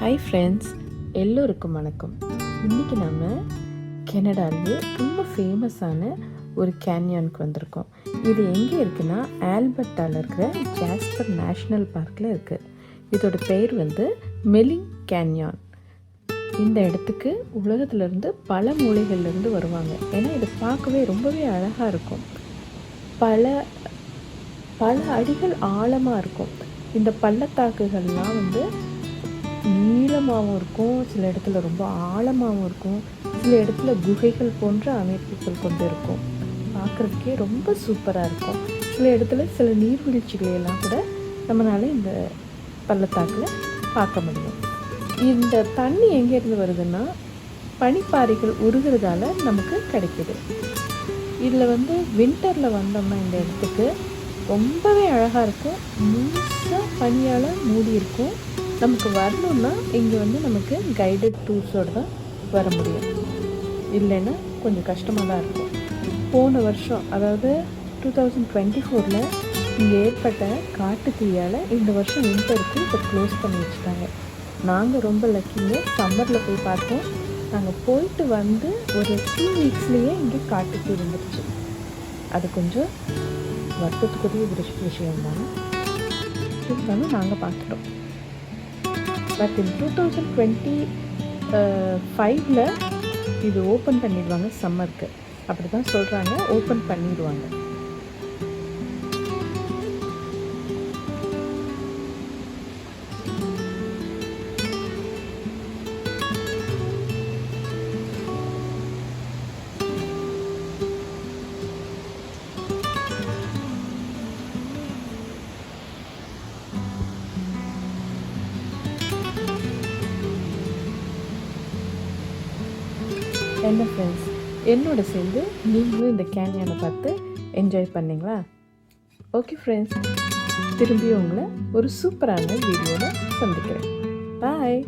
Hi friends எல்லோருக்கும் வணக்கம். இன்றைக்கி நம்ம கெனடாலேயே ரொம்ப ஃபேமஸான ஒரு கேன்யானுக்கு வந்திருக்கோம். இது எங்கே இருக்குன்னா ஆல்பர்ட்டாவில் இருக்கிற ஜாஸ்பர் நேஷ்னல் பார்க்கில் இருக்குது இதோட பெயர் வந்து மெலிங் கேன்யான் இந்த இடத்துக்கு உலகத்துலேருந்து பல மூலைகள்லேருந்து வருவாங்க. ஏன்னா இது பார்க்கவே ரொம்பவே அழகாக இருக்கும். பல பல அடிகள் ஆழமாக இருக்கும். இந்த பள்ளத்தாக்குகள்லாம் வந்து நீளமாகவும் இருக்கும் சில இடத்துல ரொம்ப ஆழமாகவும் இருக்கும் சில இடத்துல குகைகள் போன்ற அமைப்புகள் கொண்டு இருக்கும். பார்க்குறதுக்கே ரொம்ப சூப்பராக இருக்கும். சில இடத்துல சில நீர்வீழ்ச்சிகளையெல்லாம் கூட நம்மளால் இந்த பள்ளத்தாக்கில் பார்க்க முடியும். இந்த தண்ணி எங்கேருந்து வருதுன்னா பனிப்பாறைகள் உருகிறதால நமக்கு கிடைக்குது. இதில் வந்து வின்டரில் வந்தோம்னா இந்த இடத்துக்கு ரொம்பவே அழகாக இருக்கும். முழுசாக பனியால் மூடி இருக்கும் நமக்கு வரணும்னா இங்கே வந்து நமக்கு கைடட் டூர்ஸோடு தான் வர முடியும். இல்லைன்னா கொஞ்சம் கஷ்டமாக தான் இருக்கும். போன வருஷம் அதாவது டூ தௌசண்ட் டுவெண்ட்டி ஃபோரில் இங்கே ஏற்பட்ட காட்டு தீயால் இந்த வருஷம் விண்டருக்கு இப்போ க்ளோஸ் பண்ணி வச்சுட்டாங்க. நாங்கள் ரொம்ப லக்கிங்க சம்மரில் போய் பார்த்தோம். நாங்கள் போயிட்டு வந்து ஒரு டூ வீக்ஸ்லேயே இங்கே காட்டு தீ வந்துருச்சு. அது கொஞ்சம் வருத்தத்துக்குரிய ஒரு விஷயம் தான் இருந்தாலும் நாங்கள் பார்த்துட்டோம். But in two thousand twenty ஃபைவ்ல இது ஓப்பன் பண்ணிடுவாங்க சம்மருக்கு அப்படி தான் சொல்கிறாங்க ஓப்பன் பண்ணிடுவாங்க. என்ன ஃப்ரெண்ட்ஸ் என்னோட சேர்ந்து நீங்களும் இந்த கேன்யானை பார்த்து என்ஜாய் பண்ணிங்களா? ஓகே ஃப்ரெண்ட்ஸ் திரும்பி உங்களை ஒரு சூப்பரான வீடியோவில் சந்திக்கிறேன். பாய்